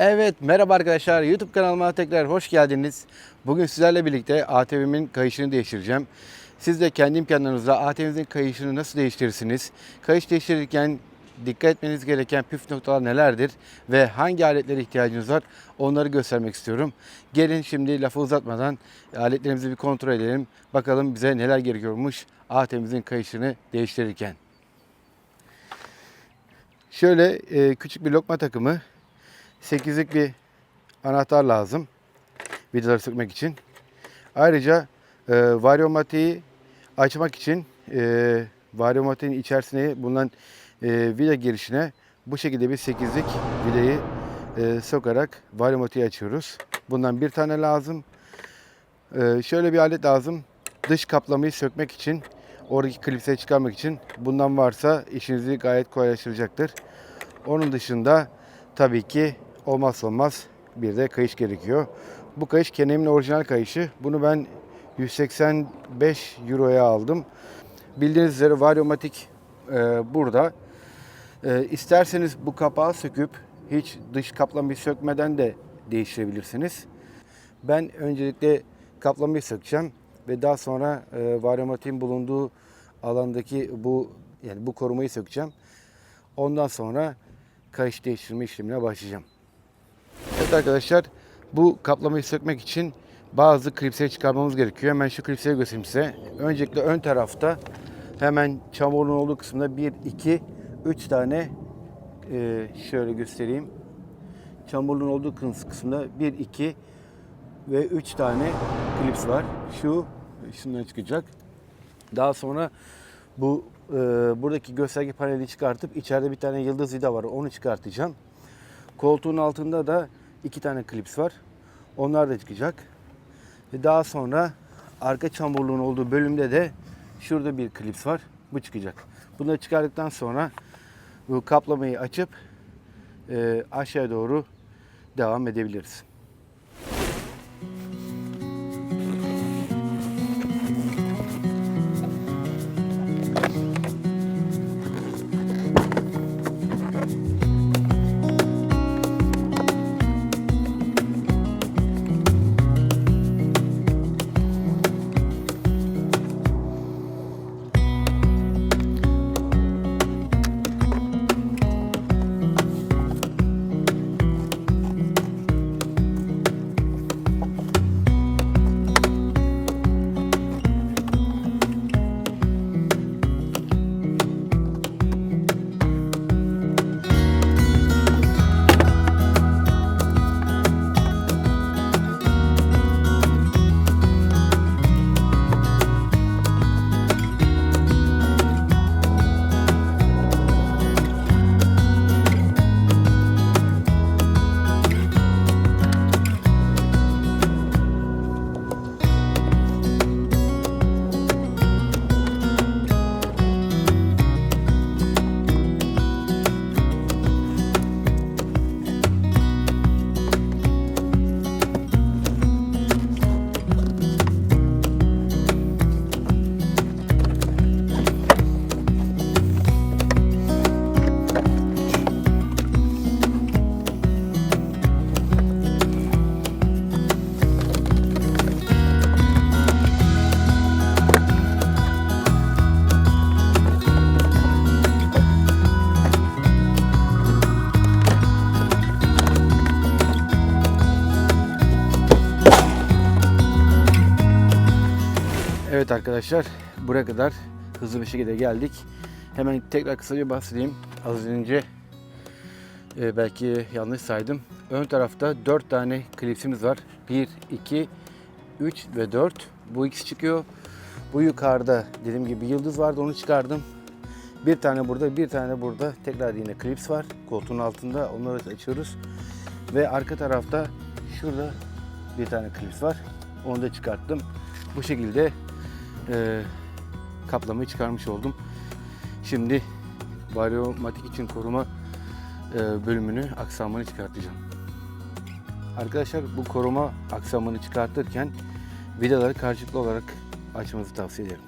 Evet merhaba arkadaşlar YouTube kanalıma tekrar hoş geldiniz. Bugün sizlerle birlikte ATV'min kayışını değiştireceğim. Siz de kendi imkanlarınızla ATV'nizin kayışını nasıl değiştirirsiniz? Kayış değiştirirken dikkat etmeniz gereken püf noktalar nelerdir? Ve hangi aletlere ihtiyacınız var? Onları göstermek istiyorum. Gelin şimdi lafı uzatmadan aletlerimizi bir kontrol edelim. Bakalım bize neler gerekiyormuş ATV'mizin kayışını değiştirirken. Şöyle e, küçük bir lokma takımı 8'lik bir anahtar lazım vidaları sökmek için. Ayrıca e, varyomatiği açmak için e, varyomatiğin içerisine bulunan e, vida girişine bu şekilde bir 8'lik vidayı e, sokarak varyomatiği açıyoruz. Bundan bir tane lazım. E, şöyle bir alet lazım. Dış kaplamayı sökmek için, oradaki klipsleri çıkarmak için bundan varsa işinizi gayet kolaylaştıracaktır. Onun dışında tabii ki olmazsa olmaz bir de kayış gerekiyor. Bu kayış Kenem'in orijinal kayışı. Bunu ben 185 Euro'ya aldım. Bildiğiniz üzere varyomatik e, burada. E, isterseniz bu kapağı söküp hiç dış kaplamayı sökmeden de değiştirebilirsiniz. Ben öncelikle kaplamayı sökeceğim ve daha sonra e, varyomatiğin bulunduğu alandaki bu yani bu korumayı sökeceğim. Ondan sonra kayış değiştirme işlemine başlayacağım. Evet arkadaşlar bu kaplamayı sökmek için bazı klipsleri çıkarmamız gerekiyor. Hemen şu klipsleri göstereyim size. Öncelikle ön tarafta hemen çamurun olduğu kısımda 1, 2, 3 tane e, şöyle göstereyim. Çamurluğun olduğu kıs- kısımda 1, 2 ve 3 tane klips var. Şu şundan çıkacak. Daha sonra bu e, buradaki gösterge paneli çıkartıp içeride bir tane yıldız vida var. Onu çıkartacağım. Koltuğun altında da iki tane klips var. Onlar da çıkacak. Ve daha sonra arka çamurluğun olduğu bölümde de şurada bir klips var. Bu çıkacak. Bunları çıkardıktan sonra bu kaplamayı açıp e, aşağı doğru devam edebiliriz. Evet arkadaşlar buraya kadar hızlı bir şekilde geldik. Hemen tekrar kısaca bahsedeyim. Az önce e, belki yanlış saydım. Ön tarafta 4 tane klipsimiz var. 1, 2, 3 ve 4. Bu ikisi çıkıyor. Bu yukarıda dediğim gibi yıldız vardı onu çıkardım. Bir tane burada, bir tane burada. Tekrar yine klips var. Koltuğun altında onları açıyoruz. Ve arka tarafta şurada bir tane klips var. Onu da çıkarttım. Bu şekilde e, kaplamayı çıkarmış oldum. Şimdi varyomatik için koruma e, bölümünü aksamını çıkartacağım. Arkadaşlar bu koruma aksamını çıkartırken vidaları karşılıklı olarak açmanızı tavsiye ederim.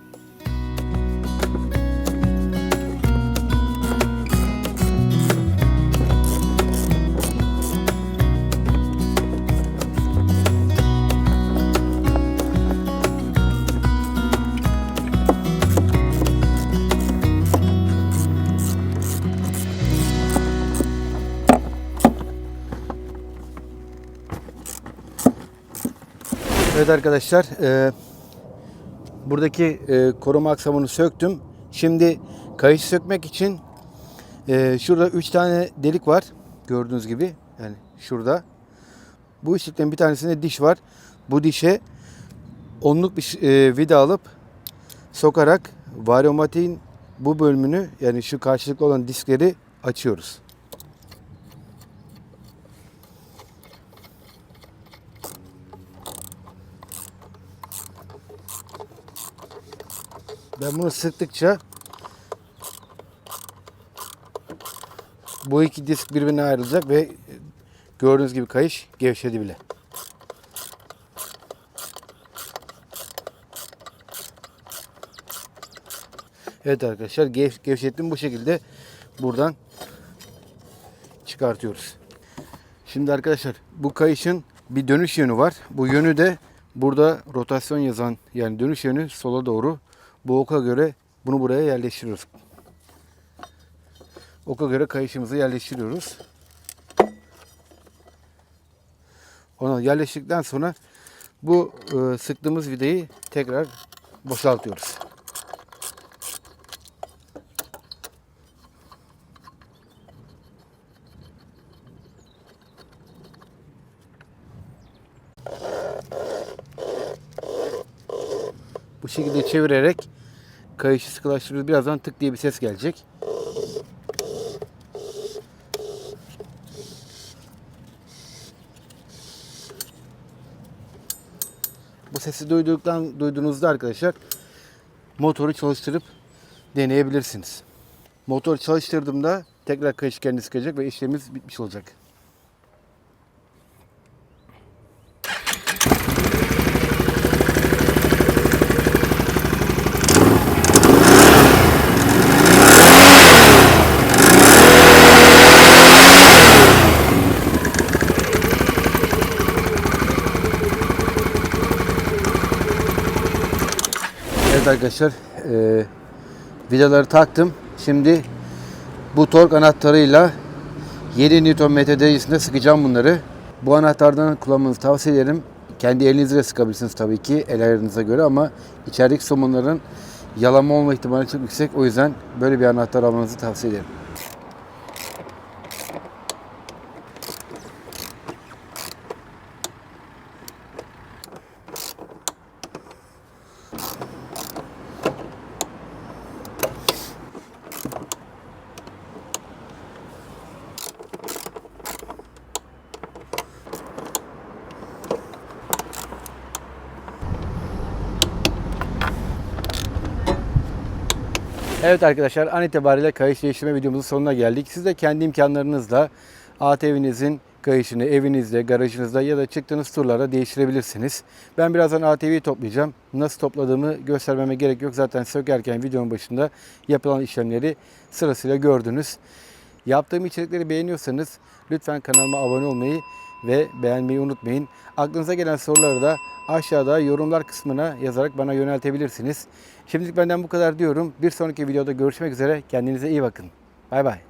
Evet arkadaşlar, e, buradaki e, koruma aksamını söktüm. Şimdi kayışı sökmek için e, şurada 3 tane delik var. Gördüğünüz gibi. Yani şurada. Bu üçlükten bir tanesinde diş var. Bu dişe onluk bir e, vida alıp sokarak varyomatiğin bu bölümünü yani şu karşılıklı olan diskleri açıyoruz. Ben bunu sıktıkça bu iki disk birbirine ayrılacak ve gördüğünüz gibi kayış gevşedi bile. Evet arkadaşlar gev, gevşettim bu şekilde buradan çıkartıyoruz. Şimdi arkadaşlar bu kayışın bir dönüş yönü var. Bu yönü de burada rotasyon yazan yani dönüş yönü sola doğru. Bu oka göre bunu buraya yerleştiriyoruz. Oka göre kayışımızı yerleştiriyoruz. Onu yerleştirdikten sonra bu e, sıktığımız vidayı tekrar boşaltıyoruz. Bu şekilde çevirerek kayışı sıkılaştırıyoruz. Birazdan tık diye bir ses gelecek. Bu sesi duyduktan duyduğunuzda arkadaşlar motoru çalıştırıp deneyebilirsiniz. Motor çalıştırdığımda tekrar kayış kendisi sıkacak ve işlemimiz bitmiş olacak. Arkadaşlar e, vidaları taktım. Şimdi bu tork anahtarıyla 7 Nm derecesinde sıkacağım bunları. Bu anahtardan kullanmanızı tavsiye ederim. Kendi elinizle sıkabilirsiniz tabii ki el ayarınıza göre ama içerideki somunların yalama olma ihtimali çok yüksek. O yüzden böyle bir anahtar almanızı tavsiye ederim. Evet arkadaşlar an itibariyle kayış değiştirme videomuzun sonuna geldik. Siz de kendi imkanlarınızla ATV'nizin kayışını evinizde, garajınızda ya da çıktığınız turlarda değiştirebilirsiniz. Ben birazdan ATV'yi toplayacağım. Nasıl topladığımı göstermeme gerek yok. Zaten sökerken videonun başında yapılan işlemleri sırasıyla gördünüz. Yaptığım içerikleri beğeniyorsanız lütfen kanalıma abone olmayı ve beğenmeyi unutmayın. Aklınıza gelen soruları da aşağıda yorumlar kısmına yazarak bana yöneltebilirsiniz. Şimdilik benden bu kadar diyorum. Bir sonraki videoda görüşmek üzere. Kendinize iyi bakın. Bay bay.